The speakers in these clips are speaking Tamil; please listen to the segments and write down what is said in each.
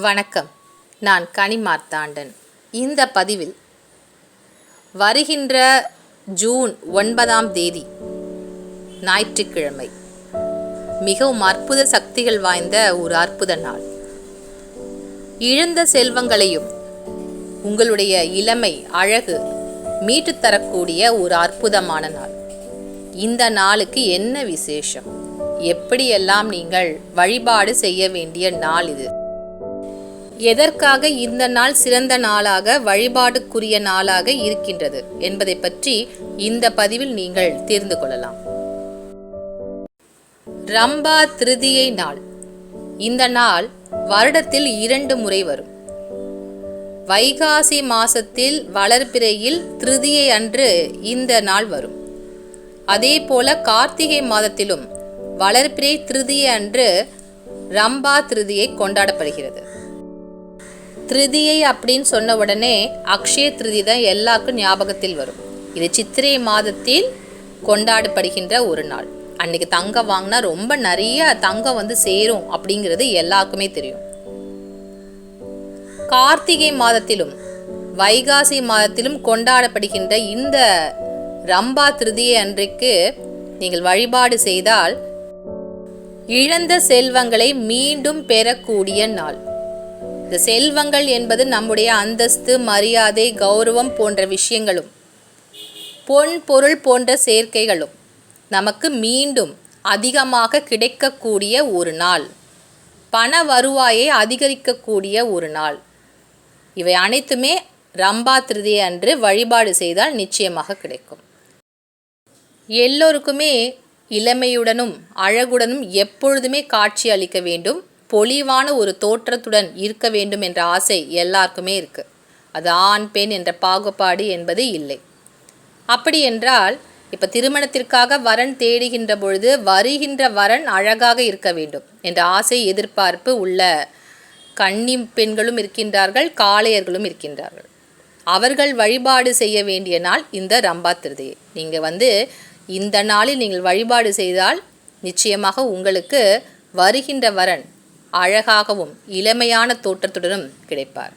வணக்கம். நான் கனிமார்த்தாண்டன். இந்த பதிவில் வருகின்ற ஜூன் ஒன்பதாம் தேதி ஞாயிற்றுக்கிழமை மிகவும் அற்புத சக்திகள் வாய்ந்த ஒரு அற்புத நாள். இழந்த செல்வங்களையும் உங்களுடைய இளமை அழகு மீட்டுத் தரக்கூடிய ஒரு அற்புதமான நாள். இந்த நாளுக்கு என்ன விசேஷம்? எப்படியெல்லாம் நீங்கள் வழிபாடு செய்ய வேண்டிய நாள் இது? எதற்காக இந்த நாள் சிறந்த நாளாக வழிபாடுக்குரிய நாளாக இருக்கின்றது என்பதை பற்றி இந்த பதிவில் நீங்கள் தெரிந்து கொள்ளலாம். ரம்பா திருதியை நாள். இந்த நாள் வருடத்தில் இரண்டு முறை வரும். வைகாசி மாசத்தில் வளர்பிறையில் திருதியை அன்று இந்த நாள் வரும். அதே போல கார்த்திகை மாதத்திலும் வளர்பிறை திருதியை அன்று ரம்பா திருதியை கொண்டாடப்படுகிறது. திருதியை அப்படின்னு சொன்ன உடனே அக்ஷய திருதி தான் எல்லாருக்கும் ஞாபகத்தில் வரும். இது சித்திரை மாதத்தில் கொண்டாடப்படுகின்ற ஒரு நாள். அன்னைக்கு தங்கம் வாங்கினா ரொம்ப நிறைய தங்கம் வந்து சேரும் அப்படிங்கிறது எல்லாருக்குமே தெரியும். கார்த்திகை மாதத்திலும் வைகாசி மாதத்திலும் கொண்டாடப்படுகின்ற இந்த ரம்பா திருதியை அன்றைக்கு நீங்கள் வழிபாடு செய்தால் இழந்த செல்வங்களை மீண்டும் பெறக்கூடிய நாள். இந்த செல்வங்கள் என்பது நம்முடைய அந்தஸ்து மரியாதை கௌரவம் போன்ற விஷயங்களும் பொன் பொருள் போன்ற சேர்க்கைகளும் நமக்கு மீண்டும் அதிகமாக கிடைக்கக்கூடிய ஒரு நாள். பண வருவாயை அதிகரிக்கக்கூடிய ஒரு நாள். இவை அனைத்துமே ரம்பா திருதியை அன்று வழிபாடு செய்தால் நிச்சயமாக கிடைக்கும். எல்லோருக்குமே இளமையுடனும் அழகுடனும் எப்பொழுதுமே காட்சி அளிக்க வேண்டும். பொலிவான ஒரு தோற்றத்துடன் இருக்க வேண்டும் என்ற ஆசை எல்லாருக்குமே இருக்குது அது ஆண் பெண் என்ற பாகுபாடு என்பது இல்லை. அப்படி என்றால் இப்போ திருமணத்திற்காக வரன் தேடுகின்ற பொழுது வருகின்ற வரன் அழகாக இருக்க வேண்டும் என்ற ஆசை எதிர்பார்ப்பு உள்ள கன்னி பெண்களும் இருக்கின்றார்கள் காளையர்களும் இருக்கின்றார்கள். அவர்கள் வழிபாடு செய்ய வேண்டிய நாள் இந்த ரம்பா திருதியை. நீங்கள் வந்து இந்த நாளில் நீங்கள் வழிபாடு செய்தால் நிச்சயமாக உங்களுக்கு வருகின்ற வரன் அழகாகவும் இளமையான தோற்றத்துடனும் கிடைப்பார்.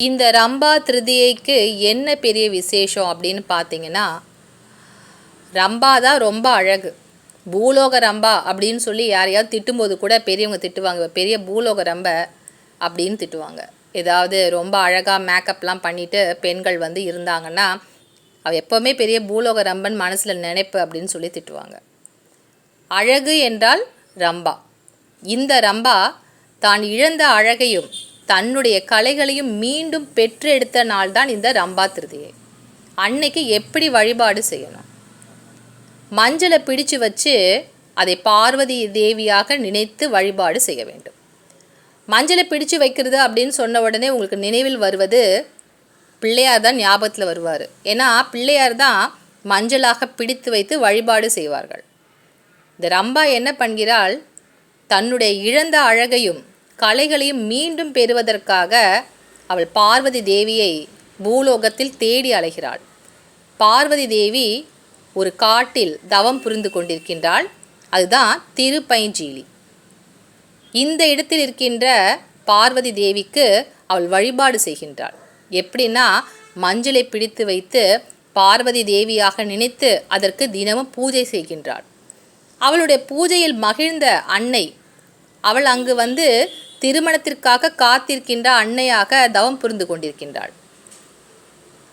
இந்த ரம்பா திருதியைக்கு என்ன பெரிய விசேஷம் அப்படின்னு பார்த்தீங்கன்னா ரம்பா தான் ரொம்ப அழகு. பூலோக ரம்பா அப்படின்னு சொல்லி யாரையாவது திட்டும்போது கூட பெரியவங்க திட்டுவாங்க பெரிய பூலோக ரம்ப அப்படின்னு திட்டுவாங்க. ஏதாவது ரொம்ப அழகாக மேக்கப்லாம் பண்ணிவிட்டு பெண்கள் வந்து இருந்தாங்கன்னா அவ எப்போவுமே பெரிய பூலோக ரம்பன் மனசில் நினைப்பு அப்படின்னு சொல்லி திட்டுவாங்க. அழகு என்றால் ரம்பா. இந்த ரம்பா தான் இழந்த அழகையும் தன்னுடைய கலைகளையும் மீண்டும் பெற்றெடுத்த நாள்தான் இந்த ரம்பா திருதியை. அன்னைக்கு எப்படி வழிபாடு செய்யணும்? மஞ்சளை பிடிச்சு வச்சு அதை பார்வதி தேவியாக நினைத்து வழிபாடு செய்ய வேண்டும். மஞ்சளை பிடிச்சு வைக்கிறது அப்படின்னு சொன்ன உடனே உங்களுக்கு நினைவில் வருவது பிள்ளையார் தான் ஞாபகத்தில் வருவார். ஏன்னா பிள்ளையார் தான் மஞ்சளாக பிடித்து வைத்து வழிபாடு செய்வார்கள். இந்த ரம்பா என்ன பண்ணுகிறாள் தன்னுடைய இழந்த அழகையும் கலைகளையும் மீண்டும் பெறுவதற்காக அவள் பார்வதி தேவியை பூலோகத்தில் தேடி அலைகிறாள். பார்வதி தேவி ஒரு காட்டில் தவம் புரிந்து கொண்டிருக்கின்றாள். அதுதான் திருப்பைஞ்சீலி. இந்த இடத்தில் இருக்கின்ற பார்வதி தேவிக்கு அவள் வழிபாடு செய்கின்றாள். எப்படின்னா மஞ்சளை பிடித்து வைத்து பார்வதி தேவியாக நினைத்து அதற்கு தினமும் பூஜை செய்கின்றாள். அவளுடைய பூஜையில் மகிழ்ந்த அன்னை. அவள் அங்கு வந்து திருமணத்திற்காக காத்திருக்கின்ற அன்னையாக தவம் புரிந்து கொண்டிருக்கின்றாள்.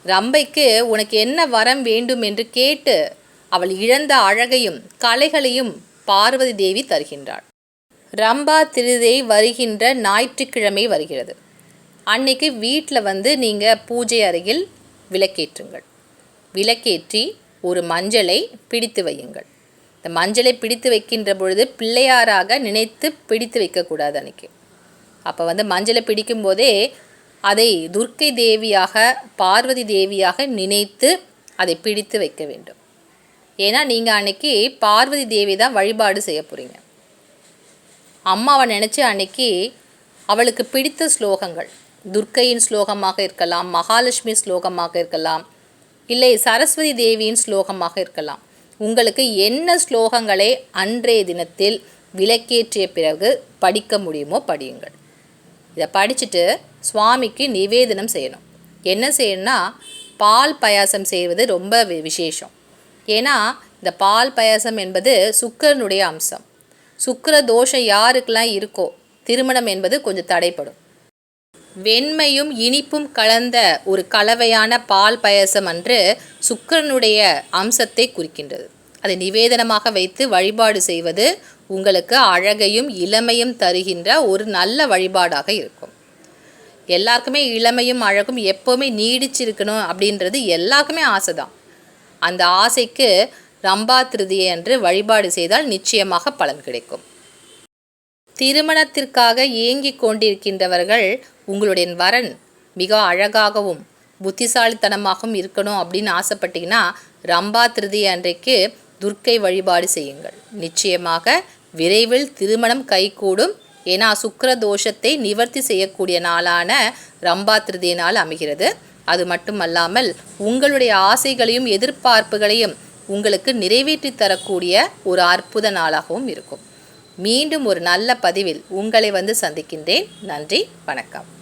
ரம்பைக்கு உனக்கு என்ன வரம் வேண்டும் என்று கேட்டு அவள் இழந்த அழகையும் கலைகளையும் பார்வதி தேவி தருகின்றாள். ரம்பா திருதை வருகின்ற ஞாயிற்றுக்கிழமை வருகிறது. அன்னைக்கு வீட்டில் வந்து நீங்கள் பூஜை அறையில் விளக்கேற்றுங்கள். விளக்கேற்றி ஒரு மஞ்சளை பிடித்து வையுங்கள். இந்த மஞ்சளை பிடித்து வைக்கின்ற பொழுது பிள்ளையாராக நினைத்து பிடித்து வைக்கக்கூடாது அன்னைக்கு. அப்போ வந்து மஞ்சளை பிடிக்கும் போதே அதை துர்க்கை தேவியாக பார்வதி தேவியாக நினைத்து அதை பிடித்து வைக்க வேண்டும். ஏன்னா நீங்கள் அன்னைக்கு பார்வதி தேவி தான் வழிபாடு செய்ய போகிறீங்க அம்மாவை நினச்சி அன்னைக்கு அவளுக்கு பிடித்த ஸ்லோகங்கள் துர்க்கையின் ஸ்லோகமாக இருக்கலாம் மகாலட்சுமி ஸ்லோகமாக இருக்கலாம் இல்லை சரஸ்வதி தேவியின் ஸ்லோகமாக இருக்கலாம் உங்களுக்கு என்ன ஸ்லோகங்களை அன்றைய தினத்தில் விளக்கேற்றிய பிறகு படிக்க முடியுமோ படியுங்கள். இதை படிச்சுட்டு சுவாமிக்கு நிவேதனம் செய்யணும். என்ன செய்யணும்னா பால் பாயாசம் செய்வது ரொம்ப விசேஷம். ஏன்னா இந்த பால் பாயாசம் என்பது சுக்கரனுடைய அம்சம். சுக்கிர தோஷம் யாருக்கெல்லாம் இருக்கோ திருமணம் என்பது கொஞ்சம் தடைப்படும். வெண்மையும் இனிப்பும் கலந்த ஒரு கலவையான பால் பாயசம் அன்று சுக்கிரனுடைய அம்சத்தை குறிக்கின்றது. அதை நிவேதனமாக வைத்து வழிபாடு செய்வது உங்களுக்கு அழகையும் இளமையும் தருகின்ற ஒரு நல்ல வழிபாடாக இருக்கும். எல்லாருக்குமே இளமையும் அழகும் எப்போவுமே நீடிச்சிருக்கணும் அப்படின்றது எல்லாருக்குமே ஆசை தான் அந்த ஆசைக்கு ரம்பா திருதியை அன்று வழிபாடு செய்தால் நிச்சயமாக பலன் கிடைக்கும். திருமணத்திற்காக ஏங்கிக் கொண்டிருக்கின்றவர்கள் உங்களுடைய வரன் மிக அழகாகவும் புத்திசாலித்தனமாகவும் இருக்கணும் அப்படின்னு ஆசைப்பட்டீங்கன்னா ரம்பா திருதி அன்றைக்கு துர்க்கை வழிபாடு செய்யுங்கள். நிச்சயமாக விரைவில் திருமணம் கைகூடும். ஏன்னா சுக்கர தோஷத்தை நிவர்த்தி செய்யக்கூடிய நாளான ரம்பா திருதிய நாள் அமைகிறது. அது மட்டுமல்லாமல் உங்களுடைய ஆசைகளையும் எதிர்பார்ப்புகளையும் உங்களுக்கு நிறைவேற்றி தரக்கூடிய ஒரு அற்புத நாளாகவும் இருக்கும். மீண்டும் ஒரு நல்ல பதிவில் உங்களை வந்து சந்திக்கின்றேன். நன்றி வணக்கம்.